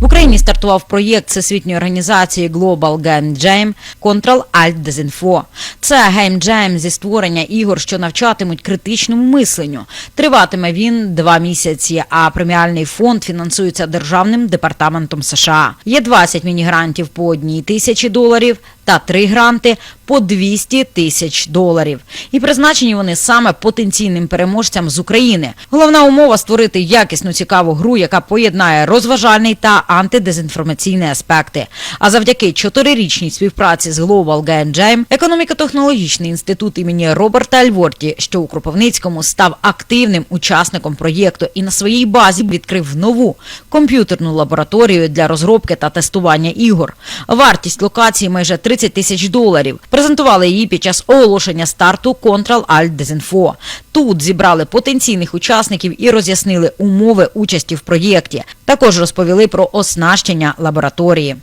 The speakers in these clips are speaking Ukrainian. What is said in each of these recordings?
В Україні стартував проєкт всесвітньої організації Global Game Jam Control Alt Desinfo. Це Jam зі створення ігор, що навчатимуть критичному мисленню. Триватиме він два місяці, а преміальний фонд фінансується державним департаментом США. Є 20 міні-грантів по одній тисячі доларів та три гранти по 200 тисяч доларів. І призначені вони саме потенційним переможцям з України. Головна умова створити якісну цікаву гру, яка поєднає розважальний та антидезінформаційні аспекти. А завдяки чотирирічній співпраці з Global Game Jam, економіко-технологічний інститут імені Роберта Альворті, що у Кропивницькому став активним учасником проєкту і на своїй базі відкрив нову комп'ютерну лабораторію для розробки та тестування ігор. Вартість локації майже 30 тисяч доларів. Презентували її під час оголошення старту Control Alt Desinfo. Тут зібрали потенційних учасників і роз'яснили умови участі в проєкті. Також розповіли про оснащення лабораторії.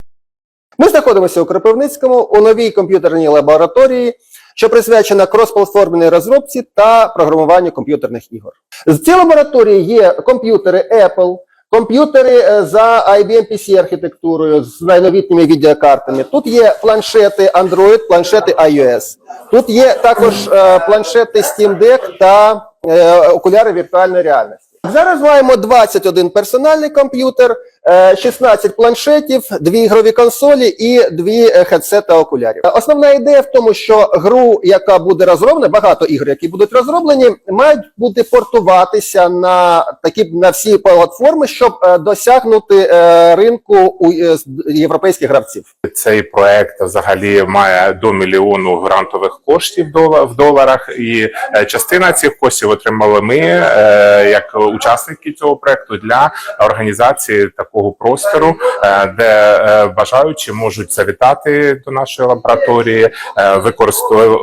Ми знаходимося у Кропивницькому у новій комп'ютерній лабораторії, що присвячена кросплатформеній розробці та програмуванню комп'ютерних ігор. В цій лабораторії є комп'ютери Apple, комп'ютери е, за IBM PC архітектурою з найновітніми відеокартами. Тут є планшети Android, планшети iOS. Тут є також е, планшети Steam Deck та е, окуляри віртуальної реальності. Зараз маємо 21 персональний комп'ютер, 16 планшетів, дві ігрові консолі і дві е, хедсета окулярів. Е, Основна ідея в тому, що гру, яка буде розроблена, багато ігор, які будуть розроблені, мають бути портуватися на такі на всі платформи, щоб е, досягнути е, ринку у е, європейських гравців. Цей проект взагалі має до мільйону грантових коштів в доларах, і е, частина цих коштів отримали ми е, як учасники цього проекту для організації такого простору, е, де е, бажаючі можуть завітати до нашої лабораторії, е,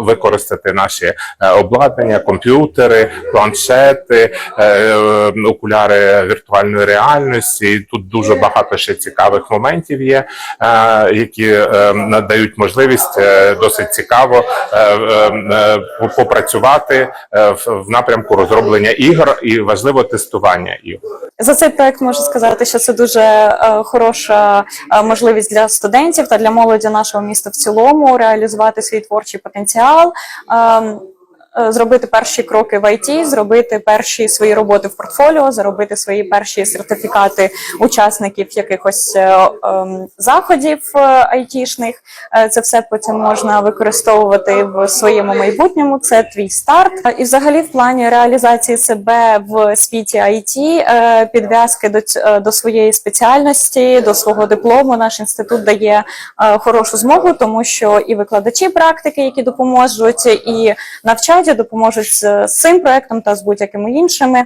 використати наші обладнання, комп'ютери, планшети, окуляри віртуальної реальності. І Тут дуже багато ще цікавих моментів є, які надають можливість досить цікаво попрацювати в напрямку розроблення ігор і важливо тестування ігор. За цей проект можу сказати, що це дуже е, хороша е, можливість для студентів та для молоді нашого міста в цілому реалізувати свій творчий потенціал. Е, Зробити перші кроки в ІТ, зробити перші свої роботи в портфоліо, заробити свої перші сертифікати учасників якихось е, ем, заходів е, айтішних. Це все потім можна використовувати в своєму майбутньому. Це твій старт. І взагалі, в плані реалізації себе в світі IT, підв'язки до, до своєї спеціальності, до свого диплому, наш інститут дає хорошу змогу, тому що і викладачі практики, які допоможуть, і навчання допоможуть з з цим проектом та з будь-якими іншими.